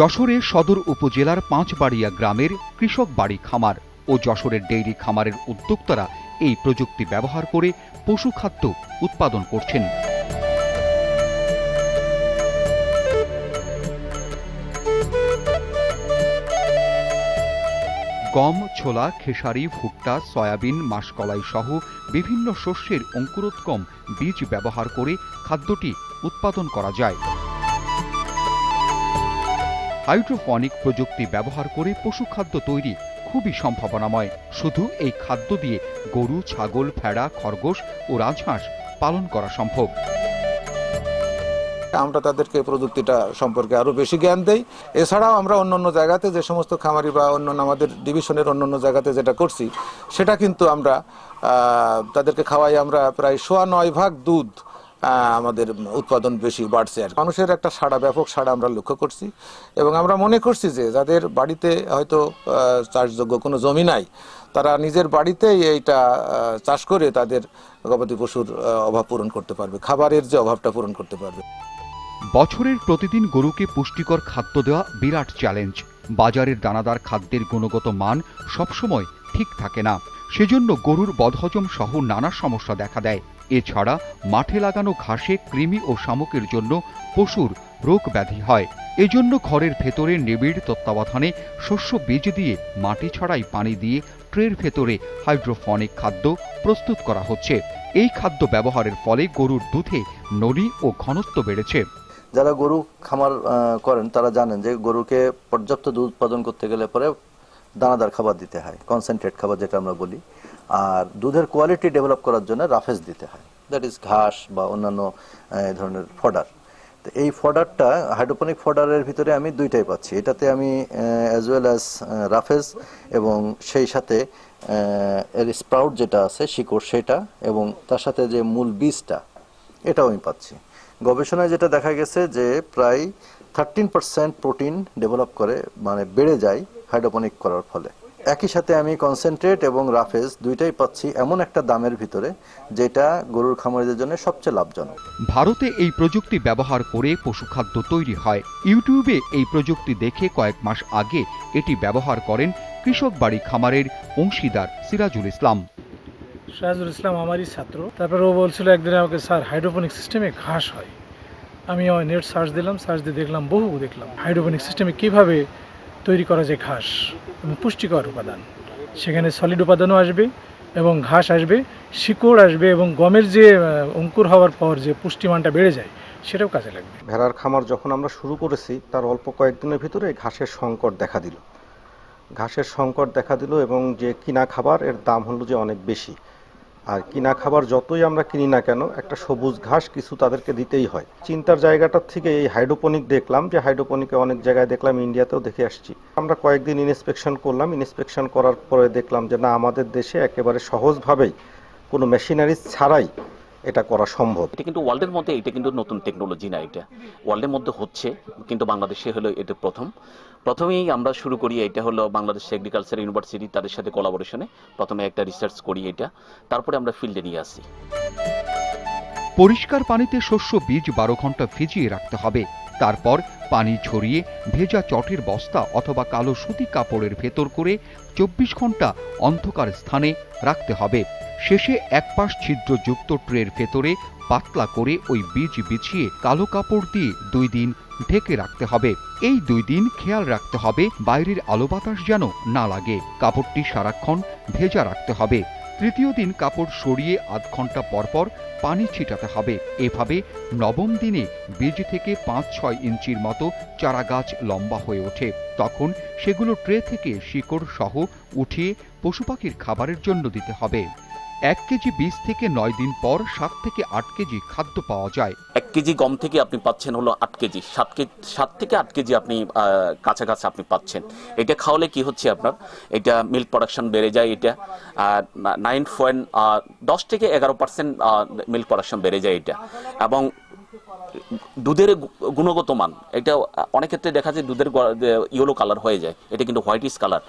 যশোরে সদর উপজেলার পাঁচবাড়িয়া গ্রামের কৃষক বাড়ি খামার ও যশোরের ডেইরি খামারের উদ্যোক্তারা এই প্রযুক্তি ব্যবহার করে পশু খাদ্য উৎপাদন করছেন। গম, ছোলা, খেসারি, ভুট্টা, সয়াবিন, মাসকলাই সহ বিভিন্ন শস্যের অঙ্কুরোদ্গম বীজ ব্যবহার করে খাদ্যটি উৎপাদন করা যায়। হাইড্রোফনিক প্রযুক্তি ব্যবহার করে পশুখাদ্য তৈরি খুবই সম্ভাবনাময়। শুধু এই খাদ্য দিয়ে গরু, ছাগল, ভেড়া, খরগোশ ও রাজহাঁস পালন করা সম্ভব। আমরা তাদেরকে প্রযুক্তিটা সম্পর্কে আরও বেশি জ্ঞান দেই। এছাড়াও আমরা অন্যান্য জায়গাতে যে সমস্ত খামারি বা অন্যান্য আমাদের ডিভিশনের অন্যান্য জায়গাতে যেটা করছি, সেটা কিন্তু আমরা তাদেরকে খাওয়াই আমরা প্রায় সোয়া নয় ভাগ দুধ আমাদের উৎপাদন বেশি বাড়ছে আর মানুষের একটা সাড়া, ব্যাপক সাড়া আমরা লক্ষ্য করছি এবং আমরা মনে করছি যে যাদের বাড়িতে হয়তো চাষযোগ্য কোনো জমি নাই, তারা নিজের বাড়িতেই এইটা চাষ করে তাদের গবাদি পশুর অভাব পূরণ করতে পারবে, খাবারের যে অভাবটা পূরণ করতে পারবে। বছরের প্রতিদিন গরুকে পুষ্টিকর খাদ্য দেওয়া বিরাট চ্যালেঞ্জ। বাজারের দানাদার খাদ্যের গুণগত মান সবসময় ঠিক থাকে না। সেজন্য গরুর বদহজম সহ নানা সমস্যা দেখা দেয়। এছাড়া মাঠে লাগানো ঘাসে কৃমি ও শামুকের জন্য পশুর রোগ ব্যাধি হয়। এজন্য ঘরের ভেতরে নিবিড় তত্ত্বাবধানে শস্য বীজ দিয়ে মাটি ছড়াই পানি দিয়ে ট্রের ভেতরে হাইড্রোফনিক খাদ্য প্রস্তুত করা হচ্ছে। এই খাদ্য ব্যবহারের ফলে গরুর দুধে নড়ি ও ঘনত্ব বেড়েছে। যারা গরু খামার করেন, তারা জানেন যে গরুকে পর্যাপ্ত দুধ উৎপাদন করতে গেলে পরে দানাদার খাবার দিতে হয় কনসেন্ট্রেট খাবার যেটা আমরা বলি। আর দুধের কোয়ালিটি ডেভেলপ করার জন্য রাফেজ দিতে হয়। দ্যাট ইজ ঘাস বা অন্যান্য ধরনের ফডার তো এই ফডারটা হাইড্রোপনিক ফডারের ভিতরে আমি দুইটাই পাচ্ছি। এটাতে আমি অ্যাজ ওয়েল অ্যাজ রাফেজ এবং সেই সাথে এর স্প্রাউট যেটা আছে, শিকড় সেটা এবং তার সাথে যে মূল বীজটা, এটাও আমি পাচ্ছি। গবেষণায় যেটা দেখা গেছে যে প্রায় থার্টিন পার্সেন্ট প্রোটিন ডেভেলপ করে মানে বেড়ে যায় হাইড্রোপনিক করার ফলে। একই সাথে আমি কনসেন্ট্রেট এবং রাফেজ দুইটাই পাচ্ছি এমন একটা দামের ভিতরে যেটা গরুর খামারিদের জন্য সবচেয়ে লাভজনক। ভারতে এই প্রযুক্তি ব্যবহার করে পশুখাদ্য তৈরি হয়। ইউটিউবে এই প্রযুক্তি দেখে কয়েক মাস আগে এটি ব্যবহার করেন কৃষক বাড়ি খামারের অংশীদার সিরাজুল ইসলাম। সিরাজুল ইসলাম আমারই ছাত্র। তারপরে ও বলছিল একদিন আমাকে স্যার হাইড্রোপনিক সিস্টেমে ঘাস হয়। আমি নেট সার্চ দিলাম সার্চ দিয়ে দেখলাম বহু দেখলাম। হাইড্রোপনিক সিস্টেমে কীভাবে তৈরি করা যে ঘাস পুষ্টিকর উপাদান। সেখানে সলিড উপাদানও আসবে এবং ঘাস আসবে, শিকড় আসবে এবং গমের যে অঙ্কুর হওয়ার পর যে পুষ্টিমানটা বেড়ে যায়, সেটাও কাজে লাগবে। ভেড়ার খামার যখন আমরা শুরু করেছি, তার অল্প কয়েকদিনের ভিতরে ঘাসের সংকট দেখা দিল। ঘাসের সংকট দেখা দিল এবং যে কিনা খাবার, এর দাম হলো যে অনেক বেশি। আর কিনা খাবার যতই আমরা কিনি না কেন, একটা সবুজ ঘাস কিছু তাদেরকে দিতেই হয়। চিন্তার জায়গাটার থেকে এই হাইড্রোপনিক দেখলাম, যে হাইড্রোপনিকে অনেক জায়গায় দেখলাম, ইন্ডিয়াতেও দেখে আসছি। আমরা কয়েকদিন ইন্সপেকশন করলাম, ইন্সপেকশন করার পরে দেখলাম যে না, আমাদের দেশে একেবারে সহজভাবেই কোনো মেশিনারি ছাড়াই এটা করা সম্ভব। এটা কিন্তু ওয়ার্ল্ডের মধ্যে এটা কিন্তু নতুন টেকনোলজি না এটা। ওয়ার্ল্ডের মধ্যে হচ্ছে কিন্তু বাংলাদেশে হলো এটা প্রথম। প্রথমেই আমরা শুরু করি এটা হলো বাংলাদেশ এগ্রিকালচার ইউনিভার্সিটি তাদের সাথে কোলাবোরেশনে প্রথমে একটা রিসার্চ করি এটা। তারপরে আমরা ফিল্ডে নিয়ে আসি। পরিষ্কার পানিতে শস্য বীজ বারো ঘণ্টা ভিজিয়ে রাখতে হবে। তারপর পানি ছড়িয়ে ভেজা চটের বস্তা অথবা কালো সুতি কাপড়ের ভেতর করে চব্বিশ ঘণ্টা অন্ধকার স্থানে রাখতে হবে। শেষে এক পাশ ছিদ্রযুক্ত ট্রের ভেতরে পাতলা করে ওই বীজ বিছিয়ে কালো কাপড় দিয়ে দুই দিন ঢেকে রাখতে হবে। এই দুই দিন খেয়াল রাখতে হবে বাইরের আলো বাতাস যেন না লাগে। কাপড়টি সারাক্ষণ ভেজা রাখতে হবে। তৃতীয় দিন কাপড় সরিয়ে আধ ঘণ্টা পরপর পানি ছিটাতে হবে। এভাবে নবম দিনে বীজ থেকে পাঁচ ছয় ইঞ্চির মতো চারা গাছ লম্বা হয়ে ওঠে। তখন সেগুলো ট্রে থেকে শিকড় সহ উঠিয়ে পশু পাখির খাবারের জন্য দিতে হবে। এক কেজি বীজ থেকে নয় দিন পর সাত থেকে আট কেজি খাদ্য পাওয়া যায়। এক কেজি গম থেকে আপনি পাচ্ছেন হলো আট কেজি। সাত কেজি সাত থেকে আট কেজি আপনি কাছাকাছি আপনি পাচ্ছেন। এটা খাওয়ালে কি হচ্ছে আপনার? এটা মিল্ক প্রোডাকশন বেড়ে যায় এটা নাইন পয়েন্ট দশ থেকে এগারো পার্সেন্ট মিল্ক প্রোডাকশন বেড়ে যায় এটা। এবং দুধের গুণগত মান, এটা অনেক ক্ষেত্রে দেখা যায় দুধের ইয়েলো কালার হয়ে যায়। এটা কিন্তু হোয়াইটিস কালার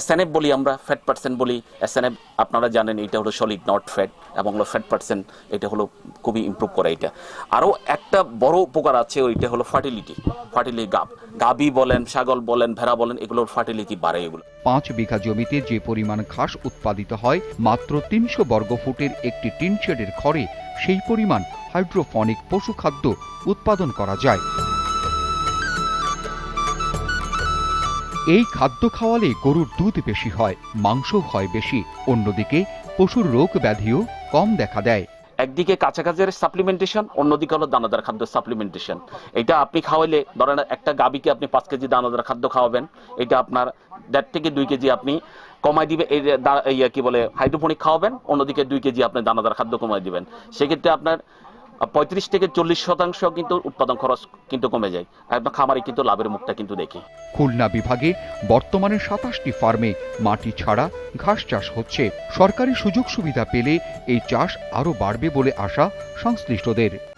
এসএনএফ বলি আমরা ফ্যাট পার্সেন্ট বলি। এসএনএফ আপনারা জানেন এটা হলো সলিড নট ফ্যাট এবং হলো ফ্যাট পার্সেন্ট এটা হলো খুবই ইমপ্রুভ করে এটা। আরও একটা বড় উপকার আছে, ওইটা হলো ফার্টিলিটি ফার্টিলিটি গাব গাবি বলেন, ছাগল বলেন, ভেড়া বলেন, এগুলোর ফার্টিলিটি বাড়ে এগুলো। পাঁচ বিঘা জমিতে যে পরিমাণ ঘাস উৎপাদিত হয়, মাত্র তিনশো বর্গফুটের একটি টিন শেডের ঘরে সেই পরিমাণ হাইড্রোফনিক পশুখাদ্য উৎপাদন করা যায়। এই খাদ্য খাওয়ালে গরুর দুধ বেশি হয়, মাংস হয় বেশি। অন্যদিকে পশুর রোগ ব্যাধিও কম দেখা দেয়। একদিকে কাছাকাছির সাপ্লিমেন্টেশন অন্যদিকে হলো দানাদার খাদ্য সাপ্লিমেন্টেশন এটা আপনি খাওয়াইলে, ধরেন একটা গাবিকে আপনি পাঁচ কেজি দানাদার খাদ্য খাওয়াবেন, এটা আপনার দেড় থেকে দুই কেজি আপনি কমাই দিবে, এই কি বলে, হাইড্রোপনিক খাওয়াবেন, অন্যদিকে দুই কেজি আপনি দানাদার খাদ্য কমাই দিবেন। সেক্ষেত্রে আপনার পঁয়ত্রিশ থেকে চল্লিশ শতাংশ কিন্তু উৎপাদন খরচ কিন্তু কমে যায়। একদম খামারে কিন্তু লাভের মুখটা কিন্তু দেখি। খুলনা বিভাগে বর্তমানে সাতাশটি ফার্মে মাটি ছাড়া ঘাস চাষ হচ্ছে। সরকারি সুযোগ সুবিধা পেলে এই চাষ আরও বাড়বে বলে আশা সংশ্লিষ্টদের।